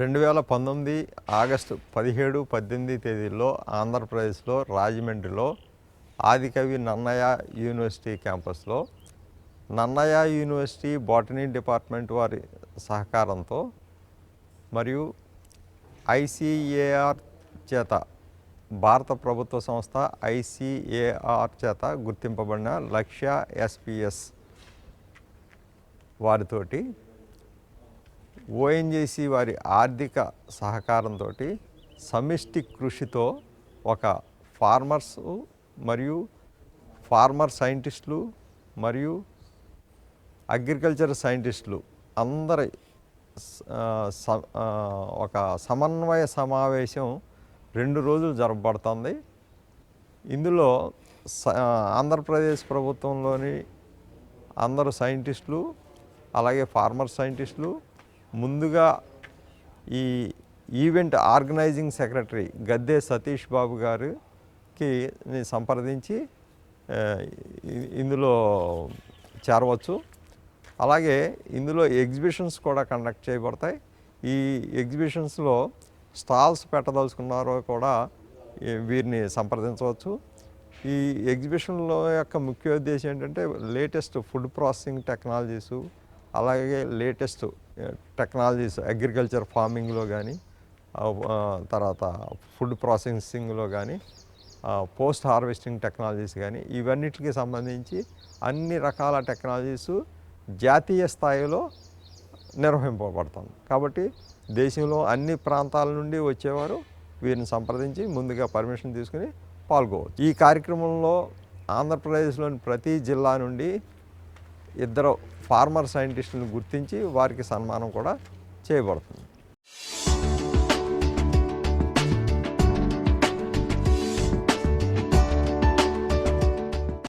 రెండు వేల పంతొమ్మిది ఆగస్టు పదిహేడు పద్దెనిమిది తేదీల్లో ఆంధ్రప్రదేశ్లో రాజమండ్రిలో ఆదికవి నన్నయ్య యూనివర్సిటీ క్యాంపస్లో నన్నయ యూనివర్సిటీ బాటనీ డిపార్ట్మెంట్ వారి సహకారంతో మరియు ఐసిఏఆర్ చేత భారత ప్రభుత్వ సంస్థ ఐసిఏఆర్ చేత గుర్తింపబడిన లక్ష్య ఎస్పిఎస్ వారితోటి ఓఎన్జీసీ వారి ఆర్థిక సహకారంతో సమిష్టి కృషితో ఒక ఫార్మర్స్ మరియు ఫార్మర్ సైంటిస్టులు మరియు అగ్రికల్చర్ సైంటిస్టులు అందరి ఒక సమన్వయ సమావేశం రెండు రోజులు జరపబడుతుంది. ఇందులో స- ఆంధ్రప్రదేశ్ ప్రభుత్వంలోని అందరు సైంటిస్టులు అలాగే ఫార్మర్ సైంటిస్టులు ముందుగా ఈ event organizing secretary Gadde Satish Babu గారికి సంప్రదించి ఇందులో చేరవచ్చు. అలాగే ఇందులో ఎగ్జిబిషన్స్ కూడా కండక్ట్ చేయబడతాయి. ఈ ఎగ్జిబిషన్స్లో స్టాల్స్ పెట్టదలుచుకున్నారో కూడా వీరిని సంప్రదించవచ్చు. ఈ ఎగ్జిబిషన్లో యొక్క ముఖ్య ఉద్దేశం ఏంటంటే లేటెస్ట్ ఫుడ్ ప్రాసెసింగ్ టెక్నాలజీస్ అలాగే లేటెస్ట్ టెక్నాలజీస్ అగ్రికల్చర్ ఫార్మింగ్లో కానీ తర్వాత ఫుడ్ ప్రాసెసింగ్లో కానీ పోస్ట్ హార్వెస్టింగ్ టెక్నాలజీస్ కానీ ఇవన్నిటికి సంబంధించి అన్ని రకాల టెక్నాలజీస్ జాతీయ స్థాయిలో నిర్వహింపబడుతుంది. కాబట్టి దేశంలో అన్ని ప్రాంతాల నుండి వచ్చేవారు వీరిని సంప్రదించి ముందుగా పర్మిషన్ తీసుకుని పాల్గొవచ్చు. ఈ కార్యక్రమంలో ఆంధ్రప్రదేశ్లోని ప్రతి జిల్లా నుండి ఇద్దరు ఫార్మర్ సైంటిస్టులను గుర్తించి వారికి సన్మానం కూడా చేయబడుతుంది.